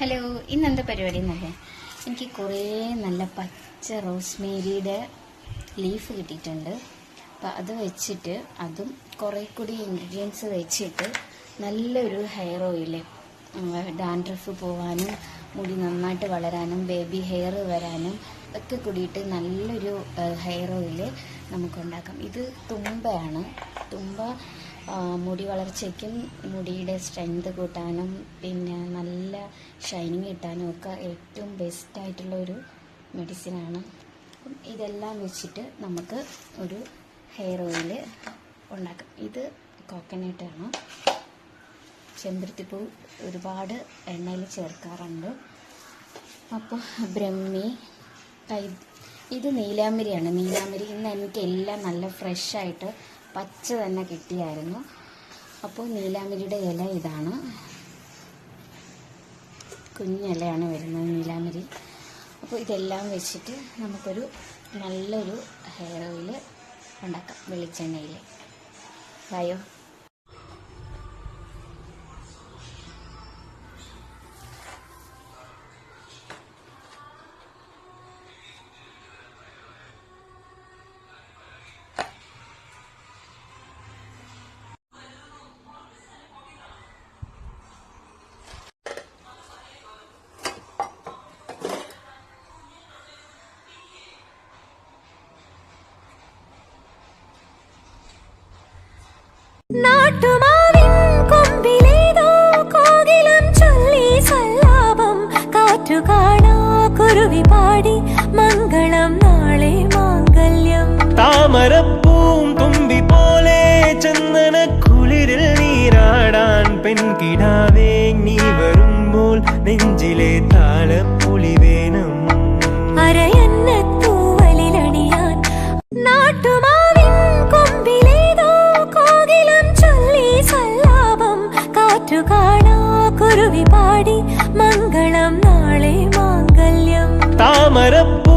Hello ഇന്നെന്താ പരിപാടി എന്നല്ലേ എനിക്ക് കുറേ നല്ല പച്ച റോസ്മേരിയുടെ ലീഫ് കിട്ടിയിട്ടുണ്ട്. അപ്പം അത് വെച്ചിട്ട് അതും കുറേ കൂടി ഇൻഗ്രീഡിയൻസ് വെച്ചിട്ട് നല്ലൊരു ഹെയർ ഓയിൽ ഡാൻഡ്രഫ് പോവാനും മുടി നന്നായിട്ട് വളരാനും ബേബി ഹെയർ വരാനും ഒക്കെ കൂടിയിട്ട് നല്ലൊരു ഹെയർ ഓയിൽ നമുക്കുണ്ടാക്കാം ഇത് തുമ്പയാണ്. തുമ്പ മുടി വളർച്ചയ്ക്കും മുടിയുടെ സ്ട്രെങ്ത് കൂട്ടാനും പിന്നെ നല്ല ഷൈനിങ് കിട്ടാനും ഒക്കെ ഏറ്റവും ബെസ്റ്റായിട്ടുള്ള ഒരു മെഡിസിനാണ് ഇതെല്ലാം വെച്ചിട്ട് നമുക്ക് ഒരു ഹെയർ ഓയിൽ ഉണ്ടാക്കാം. ഇത് കോക്കനട്ടാണ് ചെമ്പരത്തിപ്പൂ ഒരുപാട് എണ്ണയിൽ ചേർക്കാറുണ്ട്. അപ്പോൾ ബ്രഹ്മി കൈ ഇത് നീലാമ്പരിയാണ് നീലാമ്പരി ഇന്ന് എനിക്ക് എല്ലാം നല്ല ഫ്രഷായിട്ട് പച്ച തന്നെ കിട്ടിയായിരുന്നു. അപ്പോൾ നീലാമിരിയുടെ ഇല ഇതാണ്. കുഞ്ഞിലയാണ് വരുന്നത് നീലാമിരി അപ്പോൾ ഇതെല്ലാം വെച്ചിട്ട് നമുക്കൊരു നല്ലൊരു ഹെയർ ഓയിൽ ഉണ്ടാക്കാം വെളിച്ചെണ്ണയിൽ. വായോ നാട്ടുമാവിൻ ചൊല്ലി സല്ലാപം. കുരുവി പാടി മംഗളം നാളെ മാംഗല്യം. താമരപ്പൂം തുമ്പി ചന്ദന നീരാടാൻ നീ വരുമ്പോൾ നെഞ്ചിലെ കാണാ കുരുവി പാടി മംഗളം നാളെ മാംഗല്യം. താമരപ്പൂം